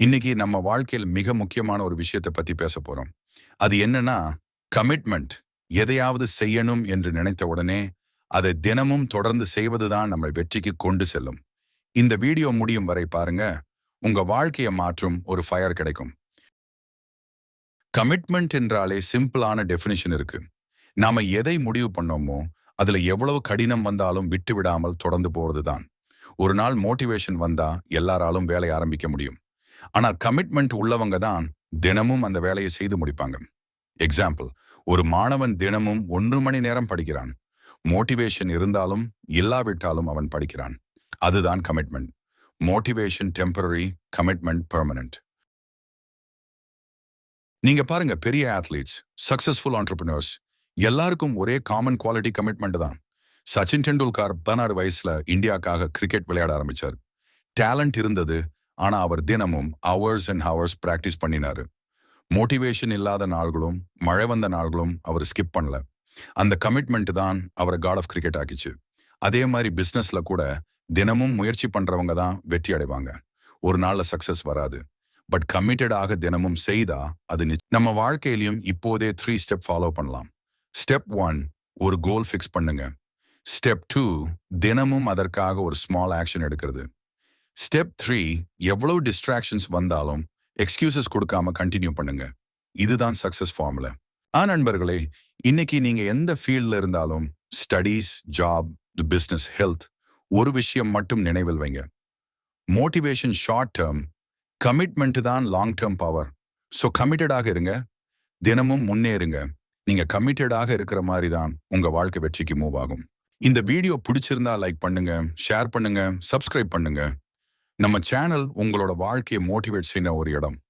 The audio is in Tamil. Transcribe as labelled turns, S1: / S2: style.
S1: இன்னைக்கு நம்ம வாழ்க்கையில் மிக முக்கியமான ஒரு விஷயத்தை பத்தி பேச போறோம். அது என்னன்னா கமிட்மெண்ட் எதையாவது செய்யணும் என்று நினைத்த உடனே அதை தினமும் தொடர்ந்து செய்வதுதான் நம்மை வெற்றிக்கு கொண்டு செல்லும். இந்த வீடியோ முடியும் வரை பாருங்க. உங்க வாழ்க்கையை மாற்றும் ஒரு ஃபயர் கிடைக்கும். கமிட்மெண்ட் என்றாலே சிம்பிளான டெஃபினிஷன் இருக்கு. நாம எதை முடிவு பண்ணோமோ அதுல எவ்வளவு கடினம் வந்தாலும் விட்டு விடாமல் தொடர்ந்து போறதுதான். ஒரு நாள் மோட்டிவேஷன் வந்தா எல்லாராலும் வேலை ஆரம்பிக்க முடியும். ஆனா கமிட்மெண்ட் உள்ளவங்க தான் தினமும் அந்த வேலையை செய்து முடிப்பாங்க. எக்ஸாம்பிள் ஒரு மாணவன் தினமும் ஒன்று மணி நேரம் படிக்கிறான். மோட்டிவேஷன் இருந்தாலும் இல்லாவிட்டாலும் அவன் படிக்கிறான். அதுதான் commitment motivation temporary commitment permanent நீங்க பாருங்க பெரிய ஆத்லீட்ஸ் சக்சஸ்ஃபுல் ஆண்டர்பிரினர்ஸ் எல்லாருக்கும் ஒரே காமன் குவாலிட்டி கமிட்மெண்ட் தான். சச்சின் டெண்டுல்கர் பதினாறு வயசுல இந்தியாக்காக கிரிக்கெட் விளையாட ஆரம்பிச்சார். டேலண்ட் இருந்தது ஆனா அவர் தினமும் ஹவர்ஸ் அண்ட் ஹவர்ஸ் பிராக்டிஸ் பண்ணினாரு. மோட்டிவேஷன் இல்லாத நாள்களும் மழை வந்த நாள்களும் அவர் ஸ்கிப் பண்ணல. அந்த கமிட்மெண்ட் தான் அவரை காட் ஆஃப் கிரிக்கெட் ஆக்கிச்சு. அதே மாதிரி பிசினஸ்ல கூட தினமும் முயற்சி பண்றவங்க தான் வெற்றி அடைவாங்க. ஒரு நாள்ல சக்சஸ் வராது. பட் கமிட்டடாக தினமும் செய்தா அது நம்ம வாழ்க்கையிலையும் இப்போதே த்ரீ ஸ்டெப் ஃபாலோ பண்ணலாம். ஸ்டெப் ஒன் ஒரு கோல் ஃபிக்ஸ் பண்ணுங்க. ஸ்டெப் டூ தினமும் அதற்காக ஒரு ஸ்மால் ஆக்ஷன் எடுக்கிறது. ஸ்டெப் த்ரீ எவ்வளோ டிஸ்ட்ராக்ஷன்ஸ் வந்தாலும் எக்ஸ்கியூசஸ் கொடுக்காம கண்டினியூ பண்ணுங்க. இதுதான் சக்ஸஸ் ஃபார்முலா ஆ நண்பர்களே இன்னைக்கு நீங்க எந்த ஃபீல்டில் இருந்தாலும் studies job the business health ஒரு விஷயம் மட்டும் நினைவில் வைங்க. மோட்டிவேஷன் ஷார்ட் டேர்ம் கமிட்மெண்ட் தான் லாங் டேர்ம் பவர் ஸோ கமிட்டடாக இருங்க. தினமும் முன்னேறுங்க. நீங்க கமிட்டடாக இருக்கிற மாதிரி தான் உங்க வாழ்க்கை வெற்றிக்கு மூவ் ஆகும். இந்த வீடியோ பிடிச்சிருந்தா லைக் பண்ணுங்க ஷேர் பண்ணுங்க சப்ஸ்கிரைப் பண்ணுங்க. நம்ம சேனல் உங்களோட வாழ்க்கையை மோட்டிவேட் செய்ய ஒரு இடம்.